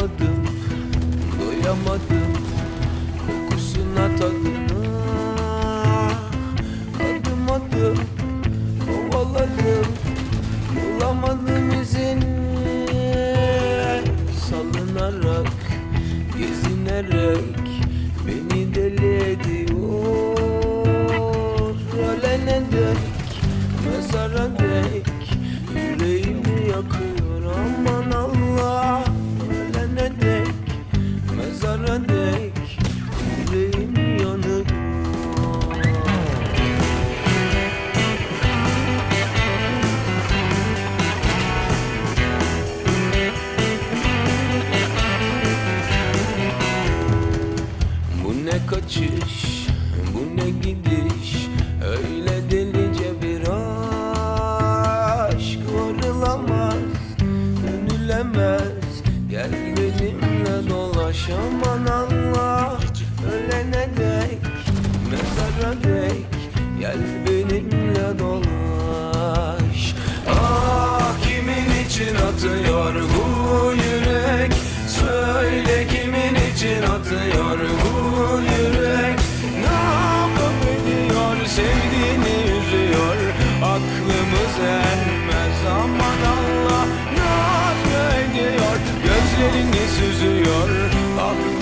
doyamadım Doyamadım. Kokusuna tadına Adım adım kovaladım Bulamadım izini Salınarak gezinerek Beni deli ediyor. Ölene dek mezara dek Yüreğimi yakıyor ama ne kaçış, bu ne gidiş? Öyle delice bir aşk Varılamaz, dönülemez. Gel benimle dolaş aman Allah. Ölene dek, mezara dek. Gel benimle dolaş. Ah kimin için atıyor bu sevdiğini üzüyor Aklımız ermez aman Allah Ne ediyor gözlerini süzüyor. Ah